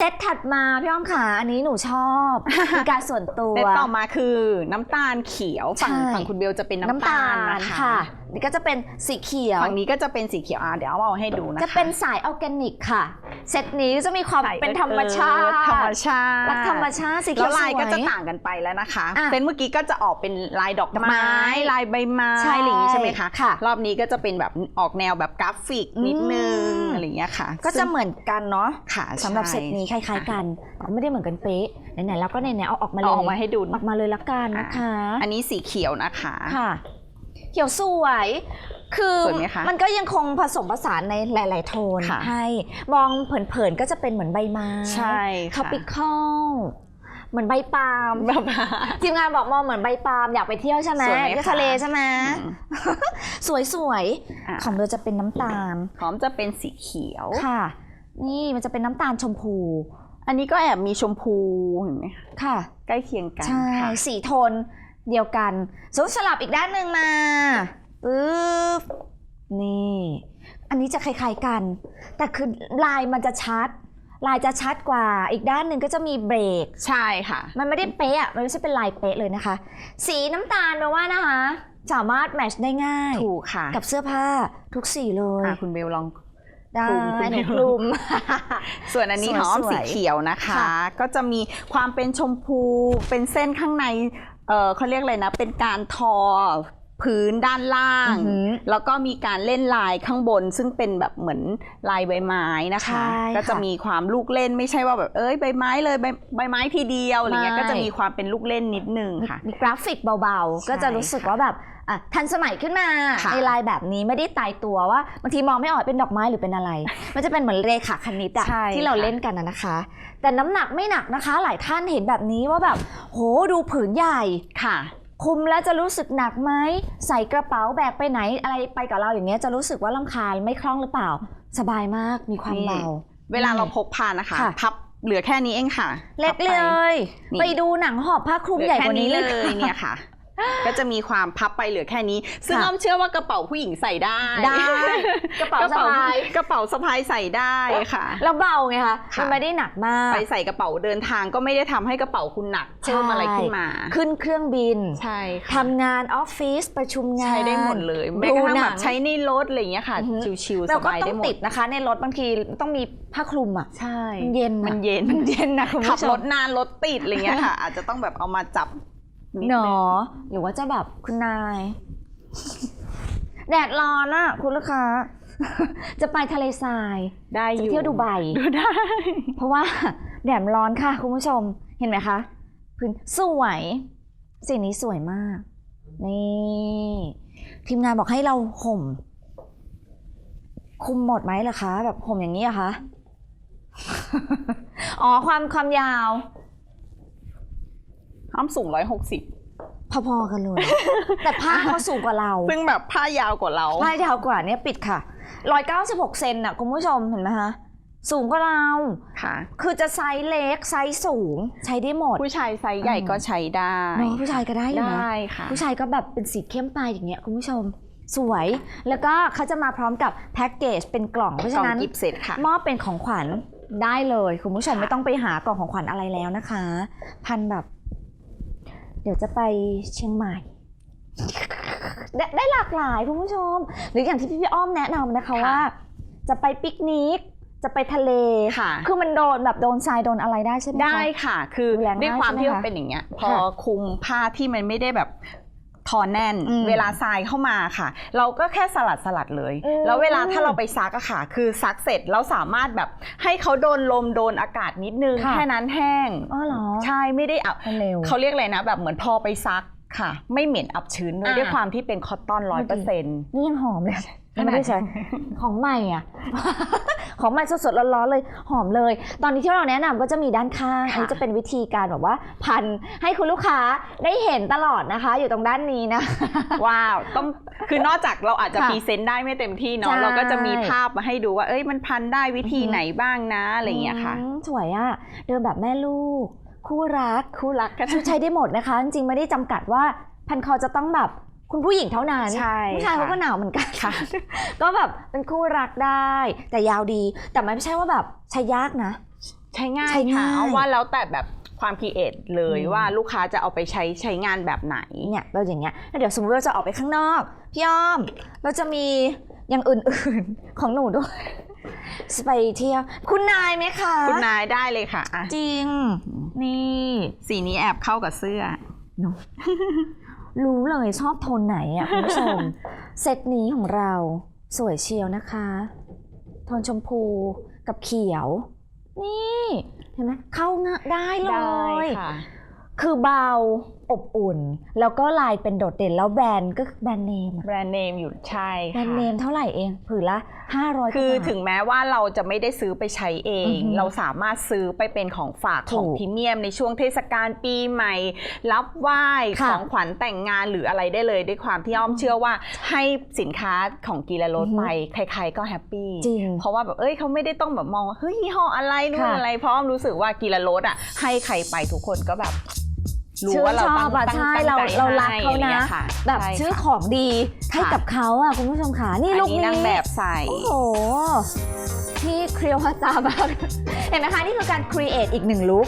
เซตถัดมาพี่อ้อมขาอันนี้หนูชอบเป็นการส่วนตัว เซตต่อมาคือน้ำตาลเขียวฝั่งใช่ฝั่งคุณเบลจะเป็นน้ำน้ำตาตาลลนะคะค่ะนี่ก็จะเป็นสีเขียวฝั่งนี้ก็จะเป็นสีเขียวอะเดี๋ยวเอาให้ดูนะคะจะเป็นสายออร์แกนิกค่ะ เซตนี้จะมีความใส่เป็นธรรมชาติเออธรรมชาติรักธรรมชาติสีเขีแล้ยววลายก็สวจะต่างกันไปแล้วนะคะอะเซตเมื่อกี้ก็จะออกเป็นลายดอกดอกไม้ไม้ลายใบไม้ใช่อะไรอย่างนี้ใช่ไหมคะค่ะรอบนี้ก็จะเป็นแบบออกแนวแบบกราฟิกนิดนึง อืมอะไรอย่างเงี้ยค่ะ ก็จะเหมือนกันเนาะค่ะสำหรับใช่เซตนี้คล้ายๆกันไม่ได้เหมือนกันเป๊ะไหนๆแล้วก็ไหนๆเอาออกมาเลเอายออกมาให้ดูออกมาเลยละกันนะคะ อันนี้สีเขียวนะคะค่ะเขียวสวย คือสวยไหมคะมันก็ยังคงผสมผสานในหลาย ๆ โทนค่ะให้มองเผิน ๆ ก็จะเป็นเหมือนใบไม้ใช่ท็อค่ะปิคอล เหมือนใบปาล์มแบบว่าทีมงานบอกมองเหมือนใบปาล์มอยากไปเที่ยวใช่ไหมสวยไหมเที่ยวคะทะเลใช่ไหมอืมสวยอะๆของเบลจะเป็นน้ำตาลพร้อมจะเป็นสีเขียวค่ะ นี่มันจะเป็นน้ำตาลชมพู อันนี้ก็แอบมีชมพูเห็นไหมคะค่ะ ใกล้เคียงกันใช่ค่ะสีโทนเดียวกันสมมติสลับอีกด้านหนึ่งมาปึ๊บนี่ อันนี้จะคล้ายๆกัน แต่คือลายมันจะชัด ลายจะชัดกว่า อีกด้านหนึ่งก็จะมีเบรก ใช่ค่ะ มันไม่ได้เป๊ะอะมันไม่ใช่เป็นลายเป๊ะเลยนะคะ สีน้ำตาลแปลว่านะคะ สามารถแมทช์ได้ง่าย ถูกค่ะ กับเสื้อผ้าทุกสีเลยอะคุณเบลลองได้คลุมคุณหนูเบลคลุม ส่วนอันนี้สวยหอมสวยสีเขียวนะคะค่ะก็จะมีความเป็นชมพูเป็นเส้นข้างใน เออเขาเรียกอะไรนะ เป็นการทอ พื้นด้านล่าง อือหือแล้วก็มีการเล่นลายข้างบน ซึ่งเป็นแบบเหมือนลายใบไม้นะคะ ใช่ค่ะก็จะมีความลูกเล่นไม่ใช่ว่าแบบเอ้ยใบไม้เลยใบใบไม้ทีเดียวอะไรเงี้ยไม่ ก็จะมีความเป็นลูกเล่นนิดนึงค่ะ มีกราฟิกเบาๆก็จะรู้สึกว่าแบบอะทันสมัยขึ้นมาค่ะ ในลายแบบนี้ไม่ได้ตายตัวว่าบางทีมองไม่ออกเป็นดอกไม้หรือเป็นอะไร มันจะเป็นเหมือนเรขาคณิตอะใช่ที่เราค่ะ เล่นกันนะนะคะ แต่น้ำหนักไม่หนักนะคะ หลายท่านเห็นแบบนี้ว่าแบบ โหดูผืนใหญ่ ค่ะ คุมแล้วจะรู้สึกหนักไหมใส่กระเป๋าแบกไปไหนอะไรไปกับเราอย่างเงี้ยจะรู้สึกว่าลำคาญไม่คล่องหรือเปล่า สบายมากมีความนี่เบา เวลาเราพกพานะคะ ค่ะ พับเหลือแค่นี้เองค่ะเล็กพับเลไปยนี่ ไปดูหนังหอบผ้าคลุมเหลือใหญ่แค่กว่านี้นี้เลเลยยเนี่ยค่ะ ก็จะมีความพับไปเหลือแค่นี้ ซึ่งค่ะอ้อมเชื่อว่ากระเป๋าผู้หญิงใส่ได้ได้ กระเป๋าสะพายกระเป๋าสะพายใส่ได้ค่ะแล้วเบาไงคะค่ะมันไม่ได้หนักมากไปใส่กระเป๋าเดินทางก็ไม่ได้ทำให้กระเป๋าคุณหนักเพิ่มอะไรขึ้นมา ขึ้นเครื่องบินใช่ค่ะทำงานออฟฟิศประชุมงานใช้ได้หมดเลยแม้กระทั่งดูหแบนับใช้ในรถอะไรอย่างเงี้ยค่ะอือฮึชิวๆสเราก็บายต้อได้งหมติดดนะคะ ในรถบางทีต้องมีผ้าคลุมอะใช่มันเย็นอะมันเย็นมันเย็นนะคุณขับผู้ชรมถนานรถติดอะไรเงี้ยค่ะ อาจจะต้องแบบเอามาจับนิด หนนึองหรือว่าจะแบบคุณนาย แดดร้อนอะคุณลูกค้า จะไปทะเลทรายได้อจะยู่เที่ยวดูไบดูได้ เพราะว่าแดดร้อนค่ะ คุณผู้ชมเห็นไหมคะพื้นสวยสีนี้สวยมาก นี่ ทีมงานบอกให้เราห่ม คุมหมดไหมล่ะคะ แบบห่มอย่างนี้อะคะ อ๋อความความยาว อ้อมสูงร้อยหกสิบพอๆกันเลย แต่ผ้าเขาสูงกว่าเราซึ่งแบบผ้ายาวกว่าเราผ้ายาวกว่าเนี่ยปิดค่ะร้อยเก้าสิบหกเซนน่ะคุณผู้ชมเห็นไหมคะสูงกว่าเราค่ะ คือจะไซส์เล็กไซส์สูงใช้ได้หมด ผู้ชายไซส์ใหญ่อืมก็ใช้ได้เนาะผู้ชายก็ได้อยู่นะได้ค่ะ ผู้ชายก็แบบเป็นสีเข้มไปอย่างเงี้ยคุณผู้ชมสวย แล้วก็เขาจะมาพร้อมกับแพ็กเกจเป็นกล่องเพราะกล่อฉะงนั้นกิฟต์เสร็จค่ะมอบเป็นของขวัญได้เลย คุณผู้ชมค่ะไม่ต้องไปหากล่องของขวัญอะไรแล้วนะคะ พันแบบเดี๋ยวจะไปเชียงใหม่ ได้ได้หลากหลายคุณผู้ชม หรืออย่างที่พี่พี่อ้อมแนะนำนะคะว่า จะไปปิกนิก จะไปทะเลค่ะ คือมันโดนแบบโดนทรายโดนอะไรได้ใช่ไหมคะ ได้ค่ะ คือดูแลง่ายด้วยความใช่ไหมที่มันคะเป็นอย่างเงี้ย พอค่ะคุมผ้าที่มันไม่ได้แบบ ทอแน่นอืมเวลาทรายเข้ามาค่ะ เราก็แค่สลัดสลัดเลยอืมแล้วเวลาถ้าเราไปซักอะค่ะ คือซักเสร็จเราสามารถแบบให้เขาโดนลมโดนอากาศนิดนึงค่ะแค่นั้นแห้งอ๋อเหรอใช่ไม่ได้อับมันเร็วเขาเรียกอะไรนะแบบเหมือนพอไปซักค่ะ ไม่เหม็นอับชื้นด้วยอ่าด้วยความที่เป็นคอตตอนร้อยเปอร์เซ็นต์นี่ยังหอมเลยไม่ได้ใช้ของใหม่อะ ของใหม่สดๆร้อนๆเลยหอมเลย ตอนนี้ที่เราแนะนำก็จะมีด้านข้างค่ะอันนี้จะเป็นวิธีการแบบว่าพันให้คุณลูกค้าได้เห็นตลอดนะคะ อยู่ตรงด้านนี้นะว้าวต้องคือนอกจากเราอาจจะค่ะพรีเซนต์ได้ไม่เต็มที่ใช่เนาะเราก็จะมีภาพมาให้ดูว่าเอ้ยมันพันได้วิธีอือฮึไหนบ้างนะอะไรอย่างเงี้ยค่ะอืมสวยอะเดินแบบแม่ลูก คู่รักคู่รักกันใช้ได้หมดนะคะ จริงๆไม่ได้จำกัดว่าพันคอจะต้องแบบ คุณผู้หญิงเท่านั้นใช่ผู้ชายค่ะเขาก็หนาวเหมือนกันค่ะ ก็แบบเป็นคู่รักได้ แต่ยาวดี แต่ไม่ใช่ว่าแบบใช้ยากนะ ใช้ง่ายใช้ค่ะง่ายเอาว่าแล้วแต่แบบความคิดเอทเลยอืมว่าลูกค้าจะเอาไปใช้ใช้งานแบบไหนเนี่ยเราอย่างเงี้ยแล้วเดี๋ยวสมมติเราจะออกไปข้างนอกพี่อ้อม เราจะมีอย่างอื่นๆของหนูด้วยไปเที่ยวคุณนายไหมคะ คุณนายได้เลยค่ะอะจริง นี่ สีนี้แอบเข้ากับเสื้อ รู้เลยชอบโทนไหนอะคุณผู้ชม เซตนี้ของเราสวยเชียวนะคะ โทนชมพูกับเขียว นี่ เห็นไหมเข้าง่ายได้เลได้ย ค่ะ คือเบา อบอุ่น แล้วก็ลายเป็นโดดเด่นแล้วแบรนด์ก็คือแบรนด์เนมอะแบรนด์เนมอยู่ใช่แบรนด์ค่ะเนมเท่าไหร่เองผืนละ 500 คือกว่าบาทถึงแม้ว่าเราจะไม่ได้ซื้อไปใช้เองอือหือเราสามารถซื้อไปเป็นของฝากของถูกพรีเมียม ในช่วงเทศกาลปีใหม่ รับไหว้ค่ะของขวัญแต่งงานหรืออะไรได้เลยด้วยความที่อ้อมเชื่อว่าให้สินค้าของกีฬารถอือหือไปใครๆก็แฮปปี้จริงเพราะว่าแบบเอ้ยเขาไม่ได้ต้องแบบมองว่าเฮ้ยยี่ห้ออะไรนู่นค่ะอะไรเพราะอ้อมรู้สึกว่ากีฬารถอะให้ใครไปทุกคนก็แบบ รู้ว่าเราตั้งชื่นชอบอะตั้งใช่ตั้งเราใจเรารักให้เขาอะไรนะ งี้ยค่ะแบบใช่ชื่อค่ะ ของดีให้ค่ะ กับเขาอะคุณผู้ชมค่ะนี่อันลุคนี้นี้ นางแบบใส่ โอ้โหพี่เครียวพัตตามาก เห็นไหมคะ นี่คือการครีเอทอีกหนึ่งลุค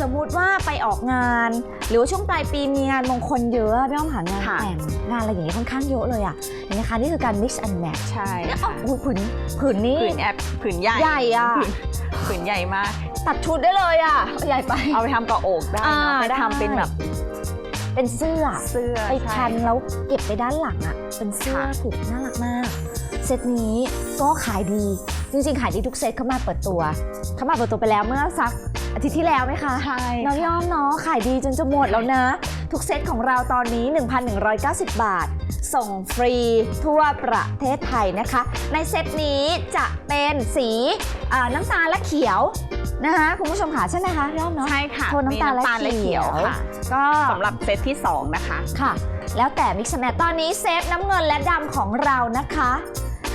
สมมุติว่าไปออกงาน หรือว่าช่วงปลายปีมีงานมงคลเยอะพี่อ้อมหางานค่ะ แต่งงานอะไรอย่างนี้ค่อนข้างเยอะเลยอะเห็นไหมคะนี่คือการ mix and match ใช่เนี่ยค่ะอ๋อผืนผืนนี้ผืนแอปผืนใหญ่ใหญ่อะผืนผืนใหญ่มาก ตัดชุดได้เลยอะใหญ่ไปเอาไปทำกับอกได้อ่าเนาะไปได้ทำเป็นแบบเป็นเสื้อ เสื้อไปใช่ พันแล้วเก็บไปด้านหลังอะเป็นเสื้อค่ะ ผูกน่ารักมาก เซตนี้ก็ขายดี จริงๆ ขายดีทุกเซตเข้ามาเปิดตัว เข้ามาเปิดตัวไปแล้วเมื่อสักอาทิตย์ที่แล้วไหมคะ ใช่น้องย่อมเนาะขายดีจนจะหมดแล้วนะ ทุกเซตของเราตอนนี้ 1,190 บาท ส่งฟรีทั่วประเทศไทยนะคะ ในเซตนี้จะเป็นสีอ่าน้ำตาลและเขียวนะคะคุณผู้ชมค่ะใช่ไหมคะย่อมเนาะใช่ค่ะโทนน้ำตาลและมีเขียวค่ะ ก็สำหรับเซตที่ 2 นะคะค่ะ แล้วแต่มิกซ์แมทตอนนี้เซตน้ำเงินและดำของเรานะคะ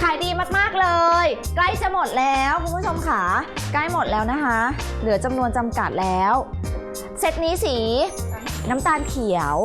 ขายดีมาก ๆ เลย ใกล้จะหมดแล้วคุณผู้ชมค่ะใกล้หมดแล้วนะคะ เหลือจำนวนจำกัดแล้ว เซตนี้สีน้ำตาลเขียว